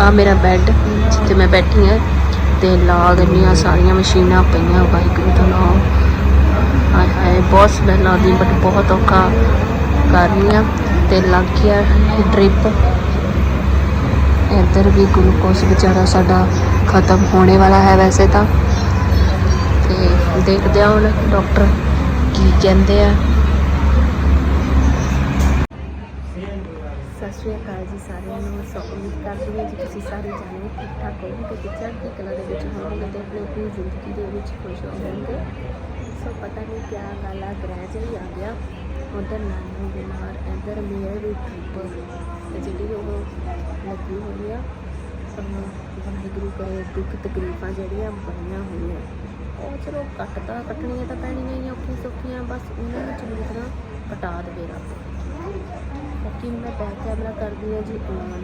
ਆ ਮੇਰਾ ਬੈੱਡ ਜਿੱਥੇ ਮੈਂ ਬੈਠੀ ਹਾਂ, ਤੇ ਲਾਗ ਇੰਨੀਆਂ ਸਾਰੀਆਂ ਮਸ਼ੀਨਾਂ ਪਈਆਂ, ਵਾਹਿਗੁਰੂ ਦਾ ਨਾਮ। ਹਾਏ ਹਾਏ, ਬਹੁਤ ਸਮੈਲ ਆਉਂਦੀ ਬਟ ਬਹੁਤ ਔਖਾ ਕਰ ਰਹੀ ਹਾਂ। ਤੇ ਲੱਗ ਗਿਆ ਡ੍ਰਿਪ ਇੱਧਰ ਵੀ ਗਲੂਕੋਸ ਵਿਚਾਰਾ ਸਾਡਾ ਖਤਮ ਹੋਣੇ ਵਾਲਾ ਹੈ ਵੈਸੇ ਤਾਂ। ਤੇ ਦੇਖਦੇ ਹਾਂ ਹੁਣ ਡਾਕਟਰ ਕੀ ਕਹਿੰਦੇ ਆ ਸਤਿ ਸ਼੍ਰੀ ਅਕਾਲ ਜੀ ਸਾਰਿਆਂ ਨੂੰ। ਸੋ ਉਮੀਦ ਕਰਦੀ ਹਾਂ ਜੀ ਤੁਸੀਂ ਸਾਰੇ ਜਾਣੇ ਠੀਕ ਠਾਕ ਹੋਵੋਗੇ ਤੇ ਚੜ੍ਹਦੀ ਕਲਾ ਦੇ ਵਿੱਚ ਹੋਵੋਗੇ ਤੇ ਆਪਣੀ ਆਪਣੀ ਜ਼ਿੰਦਗੀ ਦੇ ਵਿੱਚ ਖੁਸ਼ ਹੋਵੋਗੇ। ਸੋ ਪਤਾ ਨਹੀਂ ਕਿਆ ਗੱਲ ਆ, ਗ੍ਰਹਿ ਵੀ ਆ ਗਿਆ ਉਧਰ ਨਾਨੀ ਬਿਮਾਰ ਇੱਧਰ ਮੇਰੇ ਵੀ ਟ੍ਰਿਪ ਤੇ ਜਿਹੜੀ ਉਹ ਲੱਗੀ ਹੋਈ ਆ, ਅਹ ਵਾਹਿਗੁਰੂ ਕਰੇ ਦੁੱਖ ਤਕਲੀਫਾਂ ਜਿਹੜੀਆਂ ਬਣੀਆਂ ਹੋਈਆਂ। ਉਹ ਚਲੋ ਕੱਟਦਾ ਕੱਟਣੀਆਂ ਤਾਂ ਪੈਣੀਆਂ ਹੀ ਔਖੀਆਂ ਸੌਖੀਆਂ, ਬਸ ਉਹਨਾਂ ਨੂੰ ਚੰਗੀ ਤਰ੍ਹਾਂ ਕਟਾ ਦੇਵੇ ਰੱਬ। ਕਿ ਮੈਂ ਬੈਕ ਕੈਮਰਾ ਕਰਦੀ ਹਾਂ ਜੀ ਔਨ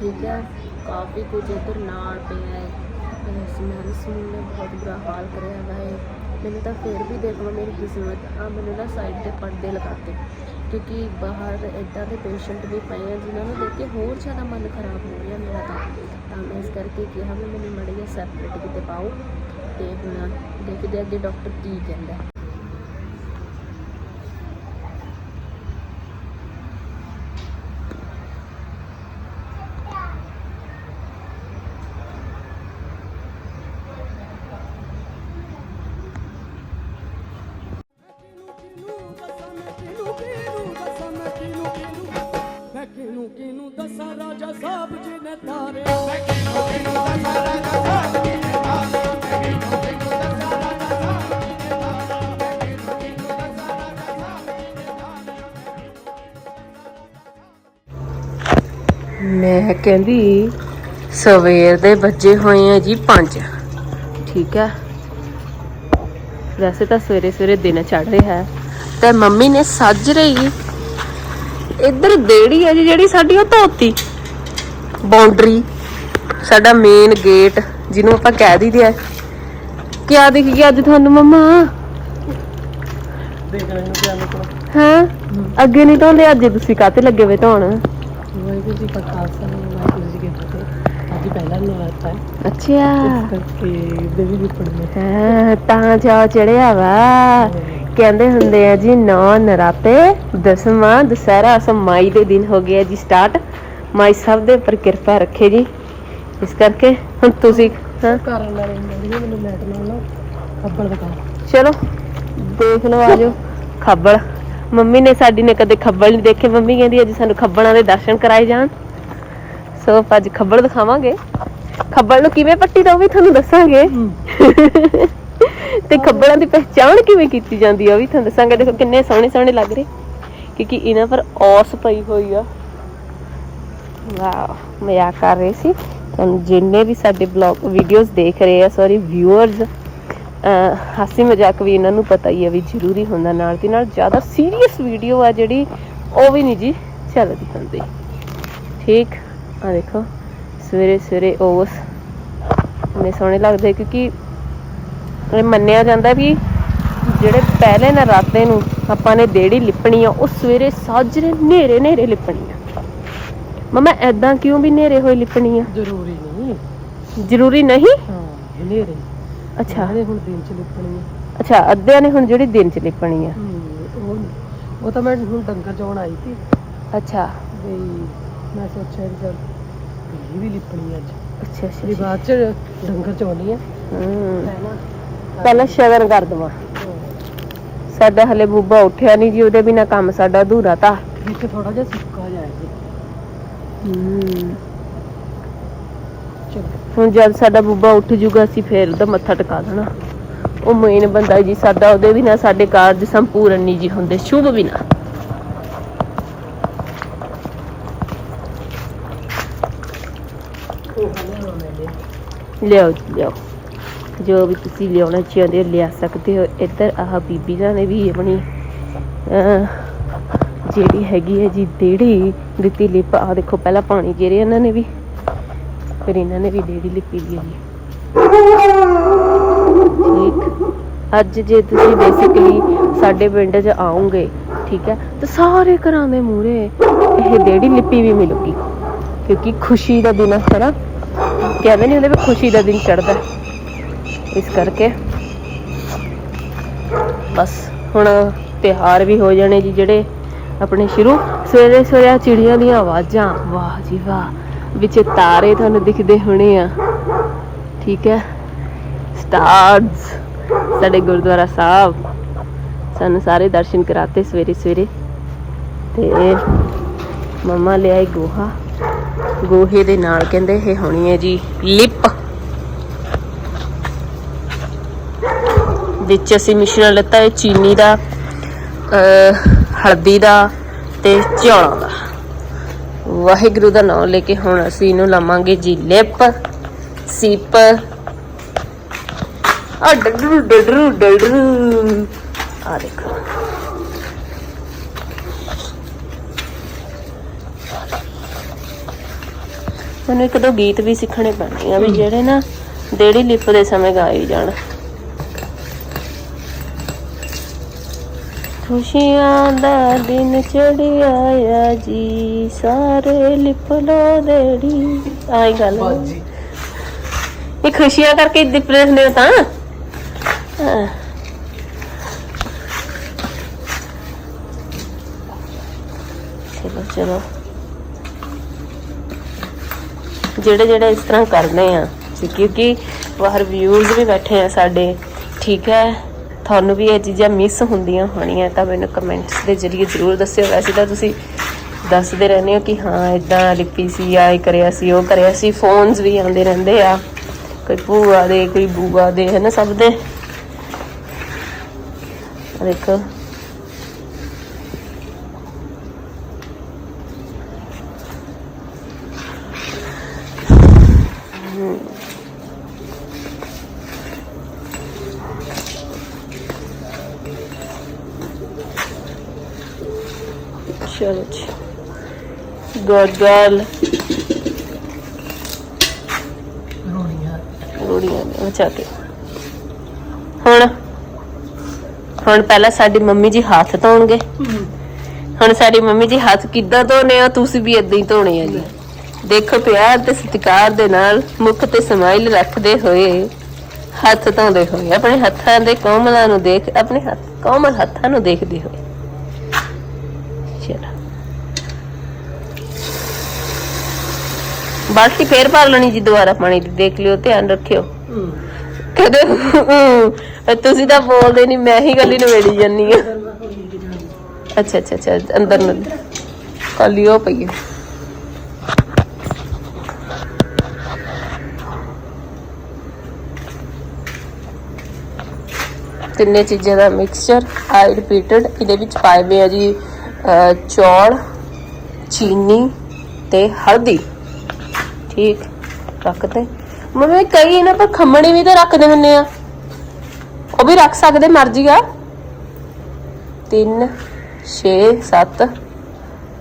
ਠੀਕ ਹੈ? ਕਾਫੀ ਕੁਝ ਇੱਧਰ ਨਾਲ ਪਿਆ ਹੈ। ਸਮੈਲ ਸਮੂਲ ਨੇ ਬਹੁਤ ਬੁਰਾ ਹਾਲ ਕਰਿਆ ਹੋਇਆ ਹੈ ਮੈਨੂੰ ਤਾਂ ਫਿਰ ਵੀ ਦੇਖ ਲਓ ਮੇਰੀ ਕਿਸਮਤ। ਆ ਮੈਨੂੰ ਨਾ ਸਾਈਡ ਤੇ ਪਰਦੇ ਲਗਾਤੇ। ਕਿਉਂਕਿ ਬਾਹਰ ਇੱਦਾਂ ਦੇ ਪੇਸ਼ੈਂਟ ਵੀ ਪਏ ਆ ਜਿਨ੍ਹਾਂ ਨੂੰ ਦੇਖ ਕੇ ਹੋਰ ਜ਼ਿਆਦਾ ਮਨ ਖਰਾਬ ਹੋ ਰਿਹਾ ਮੇਰਾ ਤਾਂ। ਤਾਂ ਮੈਂ ਇਸ ਕਰਕੇ ਕਿਹਾ ਵੀ ਮੈਨੂੰ ਮੜੀ ਜਿਹਾ ਸੈਪਰੇਟ ਕਿਤੇ ਪਾਓ। ਤੇ ਹੁਣ ਦੇਖਦੇ ਅੱਗੇ ਡਾਕਟਰ ਕੀ ਕਹਿੰਦਾ। ਮੈਂ ਕਹਿੰਦੀ ਸਵੇਰ ਦੇ ਵੱਜੇ ਹੋਏ ਆ ਜੀ 5 ਠੀਕ ਹੈ ਵੈਸੇ ਤਾਂ ਸਵੇਰੇ ਸਵੇਰੇ ਦਿਨ ਚੜ ਰਿਹਾ। ਹੈ ਤੇ ਮੰਮੀ ਨੇ ਸੱਜ ਰਹੀ ਇੱਧਰ ਦੇੜੀ ਹੈ ਜੀ ਜਿਹੜੀ ਸਾਡੀ ਉਹ ਧੋਤੀ। ਬਾਉਂਡਰੀ ਸਾਡਾ ਮੇਨ ਗੇਟ ਜਿਹਨੂੰ ਆਪਾਂ ਕਹਿ ਦਈਦੇ ਆ। ਕਿਆ ਦਿਖ ਗਿਆ ਅੱਜ ਤੁਹਾਨੂੰ ਮੰਮਾ? ਦੇਖ ਰਹੇ ਨੂੰ ਕਿਆ ਨਿਕਲਾ ਹਾਂ? ਅੱਗੇ ਨਹੀਂ ਧੋਂਦੇ ਅੱਜ ਤੁਸੀਂ ਕਾਤੇ ਲੱਗੇ ਵੇ ਧੋਣ? ਵਾਹਿਗੁਰੂ ਜੀ ਕਾ ਖਾਲਸਾ ਵਾਹਿਗੁਰੂ ਜੀ ਕੀ ਫਤਿਹ ਅੱਜ ਪਹਿਲਾ ਨਰਾਤਾ ਹੈ। ਅੱਛਾ। ਕਰਕੇ ਦੇਵੀ ਦੀ ਪੜਨੇ ਹਾਂ ਤਾਂ ਜਾ ਚੜਿਆ ਵਾ। ਕਹਿੰਦੇ ਹੁੰਦੇ ਆ ਜੀ ਨੌ ਨਰਾਤੇ ਦਸਵਾਂ ਦੁਸਹਿਰਾ ਸਮਾਈ ਦੇ ਦਿਨ ਹੋ ਗਿਆ ਜੀ ਸਟਾਰਟ ਮਾਈ ਸਭ ਦੇ ਉੱਪਰ ਕਿਰਪਾ ਰੱਖੇ ਜੀ। ਇਸ ਕਰਕੇ ਹੁਣ ਤੁਸੀਂ ਹਾਂ। ਕਰਨ ਵਾਲੇ ਨੇ ਮੈਨੂੰ ਮੈਟ ਨਾਲ ਨਾ ਖੱਬਲ ਦਿਖਾ ਚਲੋ ਦੇਖ ਲਓ ਆਜੋ ਖੱਬਲ। ਮੰਮੀ ਨੇ ਸਾਡੀ ਨੇ ਕਦੇ ਖੱਬਲ ਨਹੀਂ ਦੇਖੇ। ਮੰਮੀ ਕਹਿੰਦੀ, ਅੱਜ ਸਾਨੂੰ ਖੱਬਲਾਂ ਦੇ ਦਰਸ਼ਨ ਕਰਾਏ ਜਾਣ। ਸੋ ਆਪਾਂ ਅੱਜ ਖੱਬਲ ਦਿਖਾਵਾਂਗੇ। ਖੱਬਲ ਨੂੰ ਕਿਵੇਂ ਪੱਟੀ ਦਾ ਉਹ ਵੀ ਤੁਹਾਨੂੰ ਦੱਸਾਂਗੇ। ਤੇ ਖੱਬਲਾਂ ਦੀ ਪਹਿਚਾਣ ਕਿਵੇਂ ਕੀਤੀ ਜਾਂਦੀ ਆ ਉਹ ਵੀ ਤੁਹਾਨੂੰ ਦੱਸਾਂਗੇ। ਦੇਖੋ ਕਿੰਨੇ ਸੋਹਣੇ ਸੋਹਣੇ ਲੱਗ ਰਹੇ। ਕਿਉਂਕਿ ਇਹਨਾਂ ਪਰ ਔਸ ਪਈ ਹੋਈ ਆ। ਵਾਓ ਮਜ਼ਾਕ ਕਰ ਰਹੇ ਸੀ। ਤੁਹਾਨੂੰ ਜਿੰਨੇ ਵੀ ਸਾਡੇ ਬਲੌਗ ਵੀਡੀਓਜ਼ ਦੇਖ ਰਹੇ ਆ ਸੌਰੀ ਵਿਊਅਰਸ ਹਾਸੀ ਮਜ਼ਾਕ ਵੀ ਇਹਨਾਂ ਨੂੰ ਪਤਾ ਹੀ ਹੈ ਵੀ ਜ਼ਰੂਰੀ ਹੁੰਦਾ ਨਾਲ ਦੀ ਨਾਲ। ਜ਼ਿਆਦਾ ਸੀਰੀਅਸ ਵੀਡੀਓ ਆ ਜਿਹੜੀ ਉਹ ਵੀ ਨਹੀਂ ਜੀ ਚੱਲਦੀ ਹੁੰਦੀ। ਠੀਕ? ਆ ਦੇਖੋ ਸਵੇਰੇ ਸਵੇਰੇ ਉਸ ਨੇ ਸੋਹਣੇ ਲੱਗਦੇ ਕਿਉਂਕਿ ਇਹ ਮੰਨਿਆ ਜਾਂਦਾ ਵੀ ਜਿਹੜੇ ਪਹਿਲੇ ਨਰਾਤੇ ਨੂੰ ਆਪਾਂ ਨੇ ਦੇੜੀ ਲਿਪਣੀ ਆ ਉਹ ਸਵੇਰੇ ਸਾਜਰੇ ਨੇਰੇ ਨੇਰੇ ਲਿਪਣੀ ਆ। ਮਮਾ ਐਦਾਂ ਕਿਉਂ ਵੀ ਨੇਰੇ ਹੋਏ ਲਿਪਣੀ ਆ? ਜ਼ਰੂਰੀ ਨਹੀਂ। ਜ਼ਰੂਰੀ ਨਹੀਂ? ਹਾਂ ਹਨੇਰੇ। ਅੱਛਾ। ਹਲੇ ਹੁਣ ਦਿਨ ਚ ਲਿਖਣੀ ਹੈ ਅੱਛਾ ਅੱਧਿਆਂ ਨੇ ਹੁਣ ਜਿਹੜੀ ਦਿਨ ਚ ਲਿਪਣੀ ਆ। ਉਹ ਨੀ। ਉਹ ਤਾਂ ਮੈਂ ਹੁਣ ਡੰਗਰ ਚੋਣ ਆਈ ਸੀ। ਅੱਛਾ। ਵੀ ਮੈਂ ਸੋਚਿਆ ਵੀ ਚੱਲ ਇਹ ਵੀ ਲਿਪਣੀ ਅੱਜ। ਅੱਛਾ ਅੱਛਾ ਵੀ ਅੱਛਾ। ਬਾਅਦ ਚ ਡੰਗਰ ਚੋਣੀ ਹੈ। ਹਮ, ਪਹਿਲਾਂ ਪਹਿਲਾਂ ਸ਼ਗਨ ਕਰ ਦਵਾਂ। ਸਾਡਾ ਹਲੇ ਬੂਬਾ ਉੱਠਿਆ ਨਹੀਂ ਜੀ ਉਹਦੇ ਬਿਨਾ ਕੰਮ ਸਾਡਾ ਅਧੂਰਾ ਤਾਂ। ਵਿੱਚ ਥੋੜਾ ਜਿਹਾ ਸੁੱਕਾ ਜਾਏ ਜੀ। ਹਮ, ਹੁਣ ਜਦ ਸਾਡਾ ਬੂਬਾ ਉੱਠ ਜੂਗਾ ਅਸੀਂ ਫੇਰ ਉਹਦਾ ਮੱਥਾ ਟਿਕਾ ਦੇਣਾ। ਉਹ ਮੇਨ ਬੰਦਾ ਜੀ ਸਾਡਾ ਉਹਦੇ ਬਿਨਾ ਸਾਡੇ ਕਾਰਜ ਸੰਪੂਰਨ ਨਹੀਂ ਜੀ ਹੁੰਦੇ ਸ਼ੁਭ ਬਿਨਾ। ਉਹ ਹਲੇ ਲਿਆਓ ਜੀ, ਲਿਆਓ। ਜੋ ਵੀ ਤੁਸੀਂ ਲਿਆਉਣਾ ਚਾਹੁੰਦੇ ਹੋ ਲਿਆ ਸਕਦੇ ਹੋ। ਇੱਧਰ ਆਹ ਬੀਬੀ ਨਾਲ ਨੇ ਵੀ ਆਪਣੀ ਅਹ, ਜਿਹੜੀ ਹੈਗੀ ਹੈ ਜੀ ਦੇੜੀ ਦਿੱਤੀ ਲਿਪ। ਆ ਦੇਖੋ ਪਹਿਲਾਂ ਪਾਣੀ ਗੇਰੇ ਇਹਨਾਂ ਨੇ ਵੀ ਫਿਰ ਇਹਨਾਂ ਨੇ ਵੀ ਡੇੜੀ ਲਿਪੀ ਲਈ ਜੀ ਠੀਕ। ਅੱਜ ਜੇ ਤੁਸੀਂ ਬੇਸਿਕਲੀ ਸਾਡੇ ਪਿੰਡ 'ਚ ਆਉਂਗੇ, ਠੀਕ ਹੈ, ਤਾਂ ਸਾਰੇ ਘਰਾਂ ਦੇ ਮੂਹਰੇ ਇਹ ਦੇੜੀ ਲਿਪੀ ਵੀ ਮਿਲੂਗੀ। ਕਿਉਂਕਿ ਖੁਸ਼ੀ ਦਾ ਦਿਨ ਹੈ ਨਾ ਕਹਿੰਦੇ ਨਹੀਂ ਹੁੰਦੇ ਵੀ ਖੁਸ਼ੀ ਦਾ ਦਿਨ ਚੜਦਾ ਇਸ ਕਰਕੇ ਬਸ ਹੁਣ ਤਿਉਹਾਰ ਵੀ ਹੋ ਜਾਣੇ ਜੀ ਜਿਹੜੇ ਆਪਣੇ ਸ਼ੁਰੂ। ਸਵੇਰੇ ਸਵੇਰੇ ਚਿੜੀਆਂ ਦੀਆਂ ਆਵਾਜ਼ਾਂ। ਵਾਹ ਜੀ ਵਾਹ। ਵਿੱਚ ਤਾਰੇ ਤੁਹਾਨੂੰ ਦਿਖਦੇ ਹੋਣੇ ਆ। ਠੀਕ ਹੈ? ਸਟਾਰਸ ਸਾਡੇ ਗੁਰਦੁਆਰਾ ਸਾਹਿਬ। ਸਾਨੂੰ ਸਾਰੇ ਦਰਸ਼ਨ ਕਰਾਤੇ ਸਵੇਰੇ ਸਵੇਰੇ। ਤੇ ਮੰਮਾ ਲਿਆਈ ਗੋਹਾ। ਗੋਹੇ ਦੇ ਨਾਲ ਕਹਿੰਦੇ ਇਹ ਹੋਣੀ ਹੈ ਜੀ ਲਿਪ। ਵਿੱਚ ਅਸੀਂ ਮਿਸ਼ਰਣ ਲੱਤਾ ਹੈ ਚੀਨੀ ਦਾ ਹਲਦੀ ਦਾ ਤੇ ਚੌਲਾਂ ਦਾ। ਵਾਹਿਗੁਰੂ ਦਾ ਨਾਮ ਲੈ ਕੇ ਹੁਣ ਅਸੀਂ ਇਹਨੂੰ ਲਾਵਾਂਗੇ ਜੀ ਲਿਪ ਸਿਪ। ਆ ਡਡਰੂ ਡਡਰੂ ਡਡਰੂ ਆ ਦੇਖੋ। ਮੈਨੂੰ ਇੱਕ ਦੋ ਗੀਤ ਵੀ ਸਿੱਖਣੇ ਪੈਣੇ ਆ ਵੀ ਜਿਹੜੇ ਨਾ ਦੇੜੀ ਲਿਪ ਦੇ ਸਮੇਂ ਗਾਏ ਜਾਣ। ਖੁਸ਼ੀਆਂ ਦਾ ਦਿਨ ਚੜਿਆ ਆ ਜੀ ਸਾਰੇ ਲਿਪ ਲੋ ਦੇੜੀ। ਆਈ ਗੱਲ। ਬਾਜੀ ਇਹ ਖੁਸ਼ੀਆਂ ਕਰਕੇ ਡਿਪਰੈਸ ਨੇ ਤਾਂ? ਹਾਂ। ਚਲੋ ਚਲੋ। ਜਿਹੜੇ ਜਿਹੜੇ ਇਸ ਤਰ੍ਹਾਂ ਕਰਦੇ ਆ ਕਿਉਂਕਿ ਬਾਹਰ ਵਿਊਜ਼ ਵੀ ਬੈਠੇ ਆ ਸਾਡੇ ਠੀਕ ਹੈ। ਤੁਹਾਨੂੰ ਵੀ ਇਹ ਚੀਜ਼ਾਂ ਮਿਸ ਹੁੰਦੀਆਂ ਹੋਣੀਆਂ, ਤਾਂ ਮੈਨੂੰ ਕਮੈਂਟਸ ਦੇ ਜ਼ਰੀਏ ਜ਼ਰੂਰ ਦੱਸਿਓ। ਵੈਸੇ ਤਾਂ ਤੁਸੀਂ ਦੱਸਦੇ ਰਹਿੰਦੇ ਹੋ ਕਿ ਹਾਂ ਇਦਾਂ ਲਿਪੀ ਸੀ ਆ ਇਹ ਕਰਿਆ ਸੀ, ਉਹ ਕਰਿਆ ਸੀ। ਫੋਨਸ ਵੀ ਆਉਂਦੇ ਰਹਿੰਦੇ ਆ। ਕੋਈ ਭੂਆ ਦੇ, ਕੋਈ ਬੂਆ ਦੇ ਹੈ ਨਾ ਸਭ ਦੇ। ਦੇਖੋ। ਚਲੋ ਜੀ ਗੁੱਡ ਗਰਲ ਰੋਣੀਆਂ ਰੋੜੀਆਂ ਬਚਾ ਕੇ ਹੁਣ ਹੁਣ ਪਹਿਲਾਂ ਸਾਡੀ ਮੰਮੀ ਜੀ ਹੱਥ ਧੋਣਗੇ ਹੁਣ ਸਾਡੀ ਮੰਮੀ ਜੀ ਹੱਥ ਕਿੱਦਾਂ ਧੋਣੇ ਆ ਤੁਸੀਂ ਵੀ ਇਦਾਂ ਹੀ ਧੋਣੇ ਆ ਜੀ ਦੇਖੋ ਪਿਆਰ ਤੇ ਸਤਿਕਾਰ ਦੇ ਨਾਲ ਮੁਖ ਤੇ ਸਮਾਈਲ ਰੱਖਦੇ ਹੋਏ ਹੱਥ ਧੋਂਦੇ ਹੋਏ ਆਪਣੇ ਹੱਥਾਂ ਦੇ ਕੋਮਲਾਂ ਨੂੰ ਦੇਖ ਆਪਣੇ ਹੱਥ ਕੋਮਲ ਹੱਥਾਂ ਨੂੰ ਦੇਖਦੇ ਹੋਏ ਚਲੋ ਬਾਲਟੀ ਫੇਰ ਭਰ ਲੈਣੀ ਜੀ ਦੁਬਾਰਾ ਪਾਣੀ ਦੀ, ਦੇਖ ਲਿਓ, ਧਿਆਨ ਰੱਖਿਓ। ਕਦੇ ਤੁਸੀਂ ਤਾਂ ਬੋਲਦੇ ਨਹੀਂ ਮੈਂ ਹੀ ਗੱਲੀ ਨਵੇੜੀ ਜਾਨੀ ਆ ਅੱਛਾ ਅੱਛਾ ਅੱਛਾ, ਅੰਦਰ ਨੂੰ। ਕਾਲੀ ਉਹ ਪਈ ਹੈ। ਤਿੰਨੇ ਚੀਜ਼ਾਂ ਦਾ ਮਿਕਸਚਰ ਆਈ ਰਿਪੀਟਡ ਇਹਦੇ ਵਿੱਚ ਪਾਏ ਹੋਏ ਆ ਜੀ ਚੌਲ, ਚੀਨੀ ਤੇ ਹਲਦੀ। ਠੀਕ ਰੱਖਦੇ ਮੰਮੀ, ਕਈ ਇਹਨਾਂ ਪਰ ਖੰਮਣੀ ਵੀ ਤਾਂ ਰੱਖਦੇ ਹੁੰਨੇ ਆ। ਉਹ ਵੀ ਰੱਖ ਸਕਦੇ, ਮਰਜ਼ੀ ਆ। 3 6 7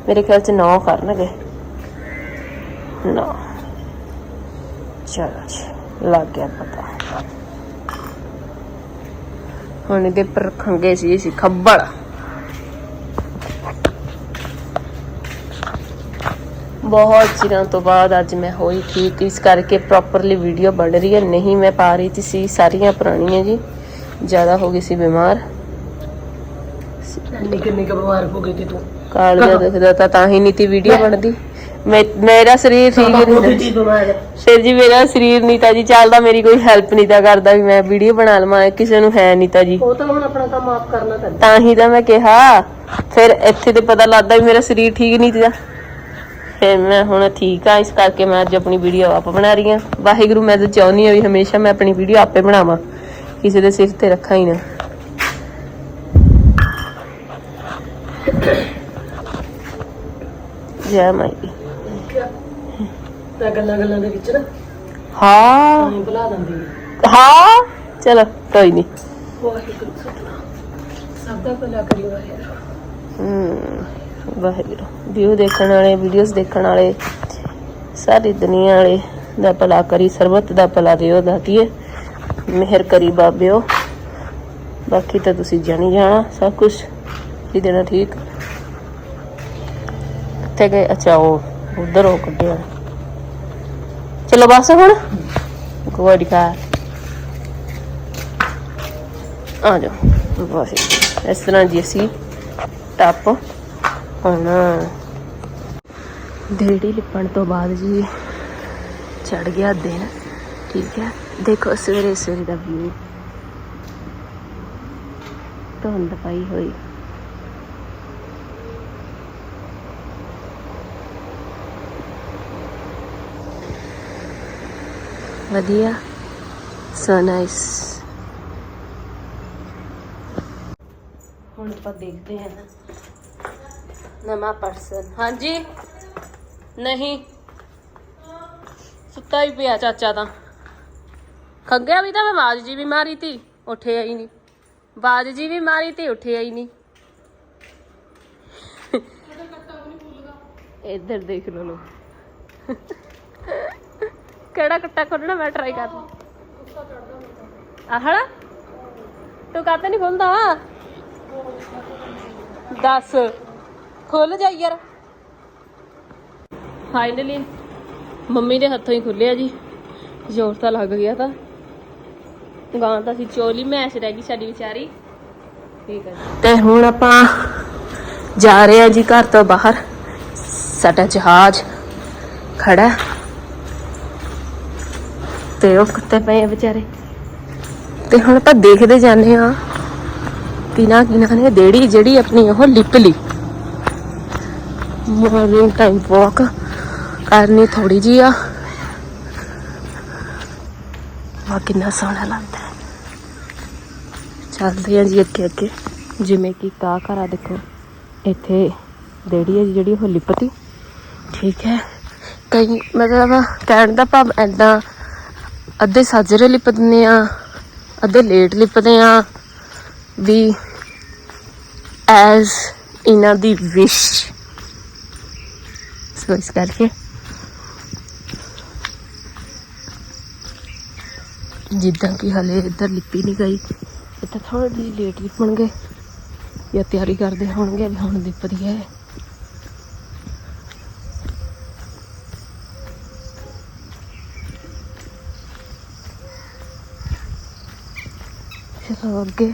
ਮੇਰੇ ਖਿਆਲ ਚ 9 ਕਰਨਗੇ। 9 ਚਲੋ ਜੀ ਲੱਗ ਗਿਆ ਪਤਾ। ਹੁਣ ਇਹਦੇ ਪਰ ਰੱਖਾਂਗੇ ਸੀ ਖੱਬੜ ਬਹੁਤ ਚਿਰਾਂ ਤੋਂ ਬਾਅਦ ਅੱਜ ਮੈਂ ਹੋਈ ਠੀਕ ਇਸ ਕਰਕੇ ਪ੍ਰੋਪਰਲੀ ਵੀਡੀਓ ਬਣ ਰਹੀ ਹੈ। ਨਹੀਂ ਮੈਂ ਪਾ ਰਹੀ ਸੀ ਸਾਰੀਆਂ ਪੁਰਾਣੀਆਂ ਜੀ। ਜ਼ਿਆਦਾ ਹੋ ਗਈ ਸੀ ਬਿਮਾਰ। ਨਿੱਕੇ ਨਿੱਕੇ ਬਿਮਾਰ ਹੋ ਗਈ ਤੇ ਤੂੰ? ਕਾਲ ਜਿਹਾ ਦਿਖਦਾ ਤਾਂ ਤਾਂ ਹੀ ਨਹੀਂ ਤੀ ਵੀਡੀਓ ਬਣਦੀ। ਮੈਂ ਮੇਰਾ ਸਰੀਰ ਠੀਕ ਨਹੀਂ ਫਿਰ ਜੀ ਮੇਰਾ ਸਰੀਰ ਨਹੀਂ ਤਾਂ ਜੀ ਚੱਲਦਾ ਮੇਰੀ ਕੋਈ ਹੈਲਪ ਨਹੀਂ ਤਾਂ ਕਰਦਾ ਵੀ ਮੈਂ ਵੀਡੀਓ ਬਣਾ ਲਵਾਂ ਕਿਸੇ ਨੂੰ ਹੈ ਨਹੀਂ ਤਾਂ ਜੀ। ਉਹ ਤਾਂ ਹੁਣ ਆਪਣਾ ਕੰਮ ਆਪ ਕਰਨਾ ਪੈਂਦਾ। ਤਾਂ ਹੀ ਤਾਂ ਮੈਂ ਕਿਹਾ ਫਿਰ ਇੱਥੇ ਤੇ ਪਤਾ ਲੱਗਦਾ ਵੀ ਮੇਰਾ ਸਰੀਰ ਠੀਕ ਨਹੀਂ ਫਿਰ ਮੈਂ ਹੁਣ ਠੀਕ ਆ ਇਸ ਕਰਕੇ ਮੈਂ ਅੱਜ ਆਪਣੀ ਵੀਡੀਓ ਆਪ ਬਣਾ ਰਹੀ ਹਾਂ ਵਾਹਿਗੁਰੂ ਮੈਂ ਤਾਂ ਚਾਹੁੰਦੀ ਆ ਵੀ ਹਮੇਸ਼ਾ ਮੈਂ ਆਪਣੀ ਵੀਡੀਓ ਆਪੇ ਬਣਾਵਾਂ। ਕਿਸੇ ਦੇ ਸਿਰ ਤੇ ਰੱਖਾਂ ਹੀ ਨਾ। ਜੈ ਮਾਈ ਤਾਂ ਗੱਲਾਂ ਗੱਲਾਂ ਦੇ ਵਿੱਚ ਨਾ ਹਾਂ। ਪਾਣੀ ਭੁਲਾ ਦਿੰਦੀ ਹੈ ਹਾਂ। ਚਲੋ ਕੋਈ ਨਹੀਂ ਵਾਹਿਗੁਰੂ ਸਤਨਾਮ। ਸਭ ਦਾ ਭਲਾ ਕਰੀ ਵਾਹਿਗੁਰੂ। ਹਮ ਵਾਹਿਗੁਰੂ। ਵੀਡੀਓ ਦੇਖਣ ਵਾਲੇ ਵੀਡੀਓਜ਼ ਦੇਖਣ ਵਾਲੇ, ਸਾਰੀ ਦੁਨੀਆ ਵਾਲੇ ਦਾ ਭਲਾ ਕਰੀ, ਸਰਬਤ ਦਾ ਭਲਾ ਦਿਓ, ਦਾਤੀਏ। ਮਿਹਰ ਕਰੀ ਬਾਬਿਓ। ਬਾਕੀ ਤਾਂ ਤੁਸੀਂ ਜਾਣੀ ਜਾਣਾ, ਸਭ ਕੁਝ ਹੀ ਦੇਣਾ ਠੀਕ? ਕਿੱਥੇ ਗਏ? ਅੱਛਾ, ਉਹ ਉਧਰ ਉਹ ਕੱਢਿਆ ਚਲੋ ਬਸ ਹੁਣ। ਗੋੜੀ ਕਾ ਆ ਜਾ ਬਸ ਇਸ ਤਰ੍ਹਾਂ ਜੀ ਅਸੀਂ ਟੱਪ ਹੁਣ ਦੇੜੀ ਲਿਪਣ ਤੋਂ ਬਾਅਦ ਜੀ ਚੜ ਗਿਆ ਦਿਨ, ਠੀਕ ਹੈ। ਦੇਖੋ ਸਵੇਰੇ ਸਵੇਰੇ ਦਾ ਵਿਊ ਧੁੰਦ ਪਈ ਹੋਈ। ਵਧੀਆ। ਸੋ ਨਾਈਸ ਹੁਣ ਆਪਾਂ ਦੇਖਦੇ ਹਾਂ। ਨਵਾਂ ਪਰਸਨ। ਹਾਂਜੀ? ਨਹੀਂ। ਸੁੱਤਾ ਹੀ ਪਿਆ ਚਾਚਾ ਤਾਂ। ਖੰਗਿਆ ਵੀ ਤਾਂ ਮੈਂ ਬਾਜ ਜੀ ਵੀ ਮਾਰੀ ਤੀ, ਉੱਠਿਆ ਹੀ ਨਹੀਂ। ਬਾਜ ਜੀ ਵੀ ਤੀ, ਉੱਠਿਆ ਹੀ ਨਹੀਂ। ਇੱਧਰ ਦੇਖ ਲੋ ਲੋ ਕਿਹੜਾ ਕੱਟਾ ਖੋਲਣਾ ਮੈਂ ਟਰਾਈ ਕਰ ਆਹੜਾ ਤੂੰ ਕਾਹਤੇ ਨਹੀਂ ਖੁੱਲਦਾ? ਦੱਸ। ਖੁੱਲ ਜਾ ਯਾਰ। ਫਾਈਨਲੀ ਮੰਮੀ ਦੇ ਹੱਥੋਂ ਹੀ ਖੁੱਲਿਆ ਜੀ। ਜ਼ੋਰ ਤਾਂ ਲੱਗ ਗਿਆ ਤਾਂ। ਗਾਂ ਤਾਂ ਸੀ ਚੋਲੀ ਮੈਸ਼ ਰਹਿ ਗਈ ਸਾਡੀ ਵਿਚਾਰੀ। ਠੀਕ ਹੈ ਤੇ ਹੁਣ ਆਪਾਂ ਜਾ ਰਹੇ ਆ ਜੀ ਘਰ ਤੋਂ ਬਾਹਰ। ਸਾਡਾ ਜਹਾਜ਼ ਖੜਾ। ਤੇ ਉਹ ਕੁੱਤੇ ਪਏ ਆ ਵਿਚਾਰੇ। ਤੇ ਹੁਣ ਆਪਾਂ ਦੇਖਦੇ ਜਾਂਦੇ ਆ ਕਿਨਾ ਕਿਨਾ ਨੇ ਦੇੜੀ ਜਿਹੜੀ ਆਪਣੀ ਉਹ ਲਿਪ ਲਈ। ਮਾਰਨਿੰਗ ਟਾਈਮ ਵਾਕ ਕਰਨੀ ਥੋੜੀ ਜੀ ਆ। ਵਾ ਕਿੰਨਾ ਸੋਹਣਾ ਲੱਗਦਾ ਹੈ। ਚੱਲਦੇ ਆ ਜੀ ਅੱਗੇ ਅੱਗੇ। ਜਿਵੇਂ ਕਿ ਕਾ ਘਰਾ ਦੇਖੋ। ਇੱਥੇ ਦੇੜੀ ਹੈ ਜੀ ਜਿਹੜੀ ਉਹ ਲਿਪਤੀ। ਠੀਕ ਹੈ। ਕਈ ਮਤਲਬ ਕਹਿਣ ਦਾ ਭਾਵ ਐਦਾਂ ਅੱਧੇ ਸਾਜਰੇ ਲਿਪ ਦਿੰਦੇ ਆ, ਅੱਧੇ ਲੇਟ ਲਿਪਦੇ ਆ ਵੀ ਐਜ਼ ਇਹਨਾਂ ਦੀ ਵਿਸ਼ ਸੋ ਇਸ ਕਰਕੇ। ਜਿੱਦਾਂ ਕਿ ਹਲੇ ਇੱਧਰ ਲਿਪੀ ਨਹੀਂ ਗਈ ਇਹ ਤਾਂ ਥੋੜੀ ਜਿਹੀ ਲੇਟ ਲਿਪਣਗੇ ਜਾਂ ਤਿਆਰੀ ਕਰਦੇ ਹੋਣਗੇ ਵੀ ਹੁਣ ਲਿਪਦੀ ਹੈ। ਚਲੋ ਅੱਗੇ